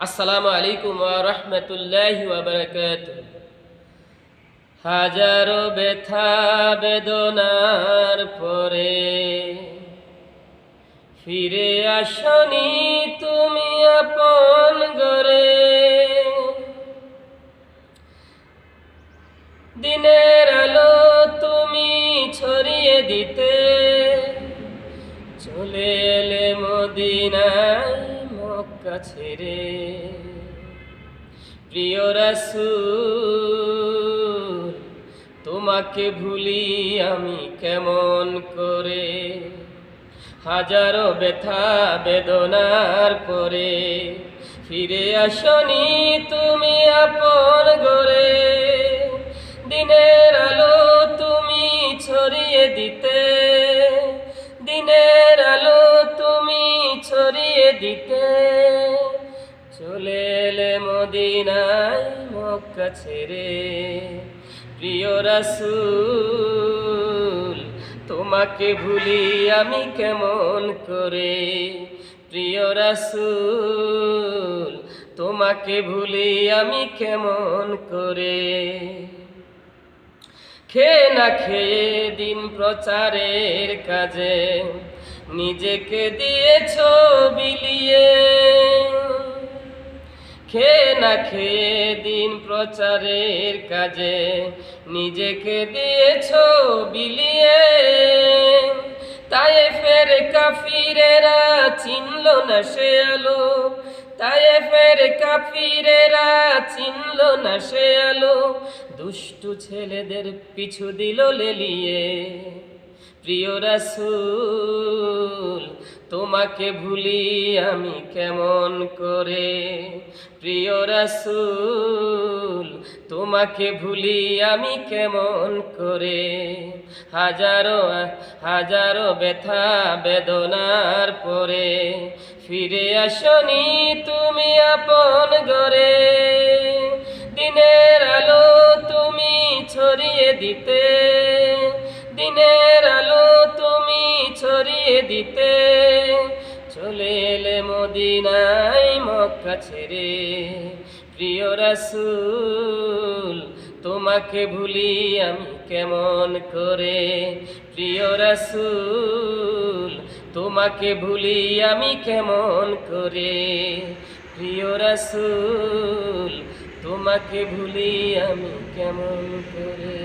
আসসালামু আলাইকুম রাহমাতুল্লাহি হাজারো ব্যথা বেদনার পরে ফিরে আসনি তুমি আপন গরে দিনের আলো তুমি ছড়িয়ে দিতে চলে এলে মদিনায় মক্কা ছেড়ে। প্রিয় রাসূল, তোমাকে ভুলি আমি কেমন করে? হাজারো ব্যথা, বেদনার পরে ফিরে আসনি তুমি আপন গরে দিনের আলো তুমি ছড়িয়ে দিতে। দিনের আলো তুমি ছড়িয়ে দিতে। চলে এলে মদিনায় মক্কা ছেড়ে, প্রিয় রাসূল, তোমাকে ভুলি আমি কেমন করে? প্রিয় রাসূল, তোমাকে ভুলি আমি কেমন করে? খেয়ে না খেয়ে দিন প্রচারের কাজে, নিজেকে দিয়েছ বিলিয়ে। খেয়ে না খেয়ে দিন প্রচারের কাজে। নিজেকে দিয়েছ বিলিয়ে। তাই ফের কাফিরেরা চিনল না সে আলো। তাই ফের কাফিরেরা চিনল না সে আলো। দুষ্টু ছেলেদের পিছু দিল লেলিয়ে। প্রিয় রাসূল তোমাকে ভুলি আমি কেমন করে? প্রিয় রাসূল, তোমাকে ভুলি আমি কেমন করে? হাজারো হাজারো ব্যথা বেদনার পরে ফিরে আসনি তুমি আপন গরে দিনের আলো তুমি ছড়িয়ে দিতে। দিনের আলো তুমি ছড়িয়ে দিতে। চলে এলে মদিনায় মক্কা ছেড়ে। প্রিয় রাসূল, তোমাকে ভুলি আমি কেমন করে? প্রিয় রাসূল, তোমাকে ভুলি আমি কেমন করে? প্রিয় রাসূল, তোমাকে ভুলি আমি কেমন করে?